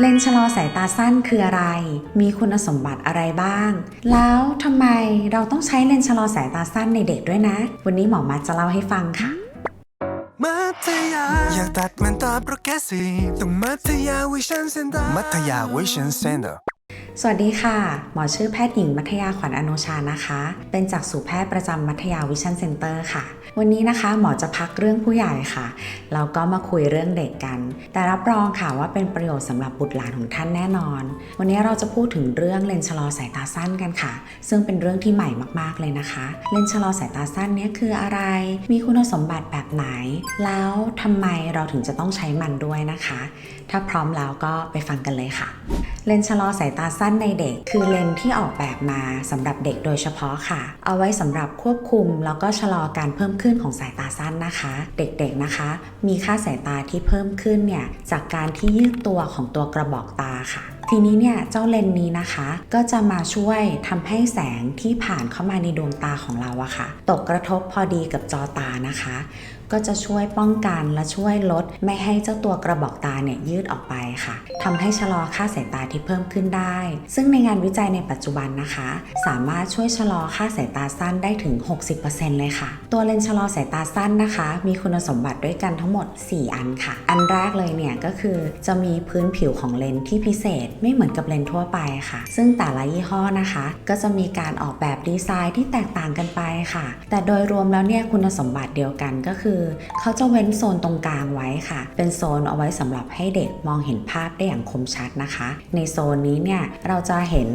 เลนส์ชะลอสายตาสั้นคืออะไร มีคุณสมบัติอะไรบ้าง แล้วทำไมเราต้องใช้เลนส์ชะลอสายตาสั้นในเด็กด้วยนะ วันนี้หมอมาจะเล่าให้ฟังค่ะมัธยาอยากตัดมันตาโปรแกรสซีต้องมัธยาวิชันเซ็นเตอร์มัธยาวิชันเซ็นเตอร์ สวัสดีค่ะ หมอชื่อแพทย์หญิงมัธยาขวัญอนุชานะคะ เป็นจากสูแพทย์ประจำมัธยาวิชั่นเซ็นเตอร์ค่ะ วันนี้นะคะหมอจะพักเรื่องผู้ใหญ่ค่ะ แล้วก็มาคุยเรื่องเด็กกัน แต่รับรองค่ะว่าเป็นประโยชน์สำหรับบุตรหลานของท่านแน่นอน วันนี้เราจะพูดถึงเรื่องเลนส์ชะลอสายตาสั้นกันค่ะ ซึ่งเป็นเรื่องที่ใหม่มากๆเลยนะคะ เลนส์ชะลอสายตาสั้นนี้คืออะไร มีคุณสมบัติแบบไหน แล้วทำไมเราถึงจะต้องใช้มันด้วยนะคะ ถ้าพร้อมแล้วก็ไปฟังกันเลยค่ะ เลนส์ชะลอสายตาสั้นในเด็ก คือเลนส์ที่ออกแบบมาสำหรับเด็กโดยเฉพาะค่ะ เอาไว้สำหรับควบคุม แล้วก็ชะลอการเพิ่มขึ้นของสายตาสั้นนะคะ เด็กๆนะคะ มีค่าสายตาที่เพิ่มขึ้นเนี่ยจากการที่ยืดตัวของตัวกระบอกตาค่ะทีนี้เนี่ยเจ้าเลนส์นี้นะคะ ก็จะมาช่วยทำให้แสงที่ผ่านเข้ามาในดวงตาของเราอะค่ะ ตกกระทบพอดีกับจอตานะคะ ก็จะช่วยป้องกันและช่วยลด ไม่ให้เจ้าตัวกระบอกตาเนี่ยยืดออกไปค่ะทำให้ชะลอค่าสายตาที่เพิ่มขึ้นได้ ซึ่งในงานวิจัยในปัจจุบันนะคะ สามารถช่วยชะลอค่าสายตาสั้นได้ถึง 60%เลยค่ะ ตัวเลนส์ชะลอสายตาสั้นนะคะ มีคุณสมบัติด้วยกันทั้งหมด 4 อันค่ะ อันแรกเลยเนี่ยก็คือจะมีพื้นผิวของเลนส์ที่พิเศษไม่เหมือนกับเลนส์ทั่วไปค่ะ ซึ่งแต่ละยี่ห้อนะคะ ก็จะมีการออกแบบดีไซน์ที่แตกต่างกันไปค่ะ แต่โดยรวมแล้วเนี่ยคุณสมบัติเดียวกันก็คือเขาจะเว้นโซนตรงกลางไว้ค่ะ เป็นโซนเอาไว้สำหรับให้เด็กมองเห็นภาพได้อย่างคมชัดนะคะ ในโซนนี้เนี่ยเราจะเห็น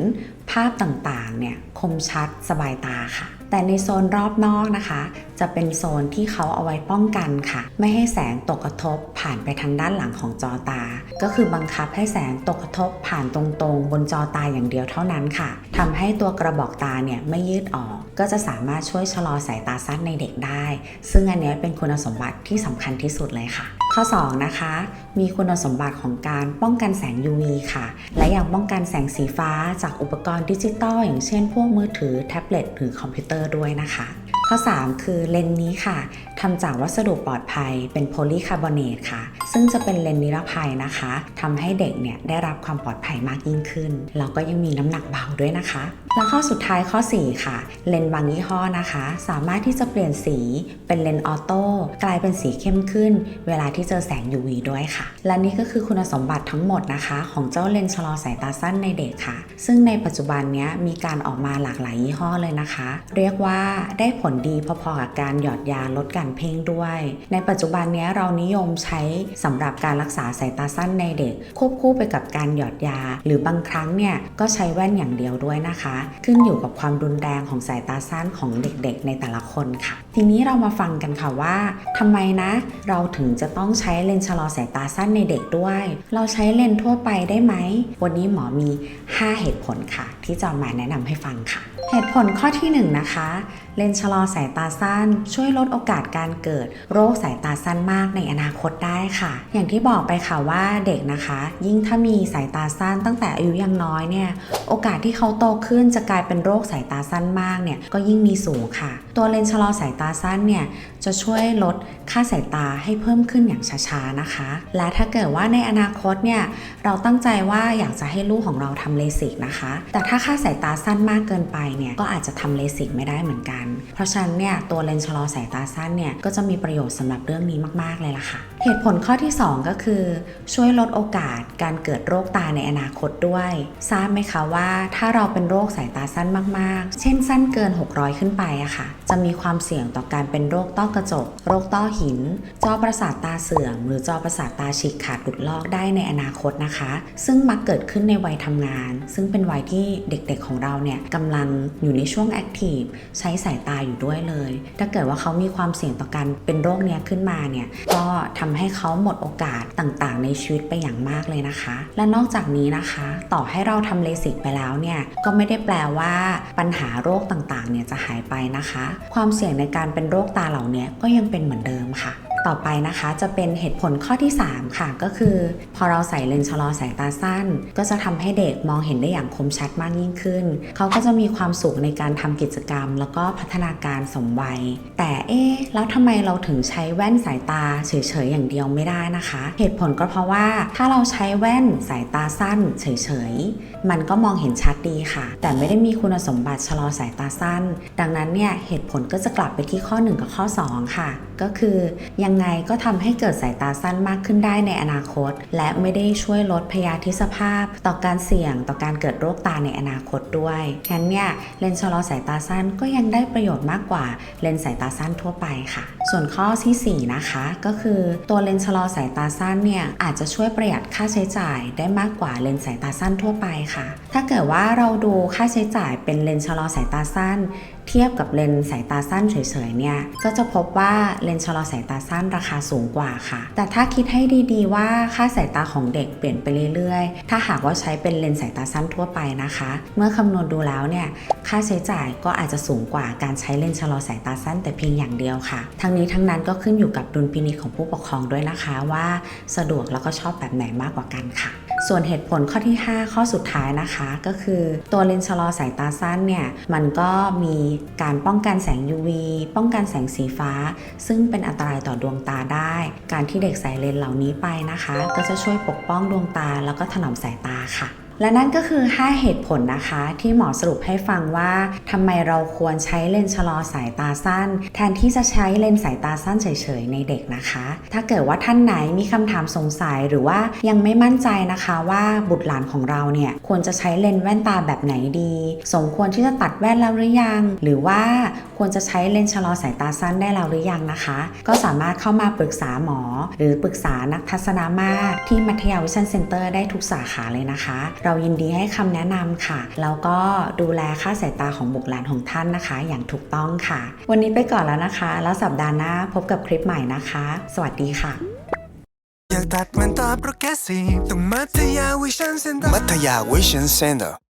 ภาพต่างๆเนี่ยคมชัดสบายตาค่ะ แต่ในโซนรอบนอกนะคะ จะเป็นโซนที่เขาเอาไว้ป้องกันค่ะ ไม่ให้แสงตกกระทบผ่านไปทางด้านหลังของจอตา ก็คือบังคับให้แสงตกกระทบผ่านตรงๆ บนจอตาอย่างเดียวเท่านั้นค่ะทำให้ตัวกระบอกตาเนี่ยไม่ยืดออก ก็จะสามารถช่วยชะลอสายตาสั้นในเด็กได้ ซึ่งอันนี้เป็นคุณสมบัติที่สำคัญที่สุดเลยค่ะ ข้อ 2 นะคะ มีคุณสมบัติของการป้องกันแสง UV ค่ะ และยังป้องกันแสงสีฟ้าจากอุปกรณ์ดิจิตอลอย่างเช่นพวกมือถือ แท็บเล็ตหรือคอมพิวเตอร์ด้วยนะคะ ข้อ 3 คือเลนส์นี้ค่ะทำจากวัสดุปลอดภัยเป็นโพลีคาร์บอเนตค่ะ ซึ่งจะเป็นเลนส์นิรภัยนะคะทำให้เด็กเนี่ยได้รับความปลอดภัยมากยิ่งขึ้น แล้วก็ยังมีน้ำหนักเบาด้วยนะคะ และข้อสุดท้ายข้อ 4 ค่ะ เลนส์บางยี่ห้อนะคะ สามารถที่จะเปลี่ยนสีเป็นเลนส์ออโต้กลายเป็นสีเข้มขึ้น เวลาที่เจอแสง UV ด้วยค่ะ และนี่ก็คือคุณสมบัติทั้งหมดนะคะ ของเจ้าเลนส์ชะลอสายตาสั้นในเด็กค่ะ ซึ่งในปัจจุบันนี้มีการออกมาหลากหลายยี่ห้อเลยนะคะ เรียกว่าได้ผผลดีพอๆกับการหยอดยาลดการเพ่งด้วย ในปัจจุบันนี้เรานิยมใช้สำหรับการรักษาสายตาสั้นในเด็ก ควบคู่ไปกับการหยอดยา หรือบางครั้งเนี่ยก็ใช้แว่นอย่างเดียวด้วยนะคะ ขึ้นอยู่กับความรุนแรงของสายตาสั้นของเด็กๆ ในแต่ละคนค่ะ ทีนี้เรามาฟังกันค่ะว่าทำไมนะ เราถึงจะต้องใช้เลนส์ชะลอสายตาสั้นในเด็กด้วย เราใช้เลนส์ทั่วไปได้ไหม วันนี้หมอมี 5 เหตุผลค่ะ ที่จะมาแนะนำให้ฟังค่ะ เหตุผลข้อที่ 1 นะคะ เลนส์ชะลอสายตาสั้น ช่วยลดโอกาสการเกิด โรคสายตาสั้นมากในอนาคตได้ค่ะ อย่างที่บอกไปค่ะว่าเด็กนะคะ ยิ่งถ้ามีสายตาสั้นตั้งแต่อายุยังน้อยเนี่ยโอกาสที่เขาโตขึ้นจะกลายเป็นโรคสายตาสั้นมากเนี่ยก็ยิ่งมีสูงค่ะ ตัวเลนส์ชะลอสายตาสั้นเนี่ยจะช่วยลดค่าสายตาให้เพิ่มขึ้นอย่างช้าๆนะคะ และถ้าเกิดว่าในอนาคตเนี่ยเราตั้งใจว่าอยากจะให้ลูกของเราทำเลสิกนะคะ แต่ถ้าค่าสายตาสั้นมากเกินไปเนี่ยก็อาจจะทำเลสิกไม่ได้เหมือนกัน เพราะฉะนั้นเนี่ยตัวเลนส์ชะลอสายตาสั้นเนี่ยก็จะมีประโยชน์สำหรับเรื่องนี้มาก ๆ เลยล่ะค่ะ เหตุผลข้อที่ 2 ก็คือ ช่วยลดโอกาสการเกิดโรคตาในอนาคตด้วย ทราบไหมคะว่าถ้าเราเป็นโรคสายตาสั้นมาก ๆ เช่นสั้นเกิน 600 ขึ้นไปอะค่ะ จะมีความเสี่ยงต่อการเป็นโรคต้อกระจก โรคต้อหิน จอประสาทตาเสื่อม หรือจอประสาทตาฉีกขาดหลุดลอกได้ในอนาคตนะคะ ซึ่งมักเกิดขึ้นในวัยทำงาน ซึ่งเป็นวัยที่เด็กๆของเราเนี่ยกำลังอยู่ในช่วงแอคทีฟใช้สายตาอยด้วยเลย ถ้าเกิดว่าเขามีความเสี่ยงต่อการเป็นโรคเนี้ยขึ้นมาเนี่ยก็ทำให้เขาหมดโอกาสต่างๆ ในชีวิตไปอย่างมากเลยนะคะ และนอกจากนี้นะคะ ต่อให้เราทำเลสิกไปแล้วเนี่ยก็ไม่ได้แปลว่าปัญหาโรคต่างๆเนี่ยจะหายไปนะคะ ความเสี่ยงในการเป็นโรคตาเหล่านี้ก็ยังเป็นเหมือนเดิมค่ะ ต่อไปนะคะจะเป็นเหตุผลข้อที่ 3 ค่ะ ก็คือ พอเราใส่เลนส์ชะลอสายตาสั้น ก็จะทำให้เด็กมองเห็นได้อย่างคมชัดมากยิ่งขึ้น เขาก็จะมีความสุขในการทำกิจกรรม แล้วก็พัฒนาการสมวัย แต่เอ๊ะแล้วทำไมเราถึงใช้แว่นสายตาเฉยๆอย่างเดียวไม่ได้นะคะ เหตุผลก็เพราะว่าถ้าเราใช้แว่นสายตาสั้นเฉยๆมันก็มองเห็นชัดดีค่ะ แต่ไม่ได้มีคุณสมบัติชะลอสายตาสั้น ดังนั้นเนี่ยเหตุผลก็จะกลับไปที่ข้อ 1 กับข้อ 2 ค่ะ ก็คือยังังไงก็ทำให้เกิดสายตาสั้นมากขึ้นได้ในอนาคต และไม่ได้ช่วยลดพยาธิสภาพ ต่อการเสี่ยงต่อการเกิดโรคตาในอนาคตด้วยงั้นเนี่ยเลนส์ชะลอสายตาสั้นก็ยังได้ประโยชน์มากกว่าเลนส์สายตาสั้นทั่วไปค่ะ ส่วนข้อทีสี่4 นะคะ ก็คือตัวเลนส์ชะลอสายตาสั้นเนี่ยอาจจะช่วยประหยัดค่าใช้จ่ายได้มากกว่าเลนส์สายตาสั้นทั่วไปค่ะ ถ้าเกิดว่าเราดูค่าใช้จ่ายเป็นเลนส์ชะลอสายตาสั้น เทียบกับเลนส์สายตาสั้นเฉยๆเนี่ยก็จะพบว่าเลนส์ชะลอสายตาสั้นราคาสูงกว่าค่ะ แต่ถ้าคิดให้ดีๆว่าค่าสายตาของเด็กเปลี่ยนไปเรื่อยๆ ถ้าหากว่าใช้เป็นเลนส์สายตาสั้นทั่วไปนะคะ เมื่อคำนวณดูแล้วเนี่ยค่าใช้จ่ายก็อาจจะสูงกว่าการใช้เลนส์ชะลอสายตาสั้นแต่เพียงอย่างเดียวค่ะ ทั้งนี้ทั้งนั้นก็ขึ้นอยู่กับดุลพินิจของผู้ปกครองด้วยนะคะว่า สะดวกแล้วก็ชอบแบบไหนมากกว่ากันค่ะส่วนเหตุผลข้อที่ 5 ข้อสุดท้ายนะคะ ก็คือตัวเลนส์ชะลอสายตาสั้นเนี่ย มันก็มีการป้องกันแสง UV ป้องกันแสงสีฟ้า ซึ่งเป็นอันตรายต่อดวงตาได้ การที่เด็กใส่เลนส์เหล่านี้ไปนะคะ ก็จะช่วยปกป้องดวงตาแล้วก็ถนอมสายตาค่ะ และนั่นก็คือ 5 เหตุผลนะคะ ที่หมอสรุปให้ฟังว่าทำไมเราควรใช้เลนส์ชะลอสายตาสั้น แทนที่จะใช้เลนส์สายตาสั้นเฉยๆในเด็กนะคะ ถ้าเกิดว่าท่านไหนมีคำถามสงสัยหรือว่ายังไม่มั่นใจนะคะว่าบุตรหลานของเราเนี่ยควรจะใช้เลนส์แว่นตาแบบไหนดี สมควรที่จะตัดแว่นแล้วหรือยัง หรือว่า ควรจะใช้เลนส์ชะลอสายตาสั้นได้แล้วหรือยังนะคะ ก็สามารถเข้ามาปรึกษาหมอ หรือปรึกษานักทัศนามาตรที่มัธยาวิชันเซ็นเตอร์ได้ทุกสาขาเลยนะคะ เรายินดีให้คำแนะนำค่ะแล้วก็ดูแลค่าสายตาของบุตรหลานของท่านนะคะ อย่างถูกต้องค่ะ วันนี้ไปก่อนแล้วนะคะ แล้วสัปดาห์หน้าพบกับคลิปใหม่นะคะ สวัสดีค่ะอยากตัดมันตาโปรแกรสซีฟต้องมัธยาวิชันเซ็นเตอร์มัธยาวิชันเซ็นเตอร์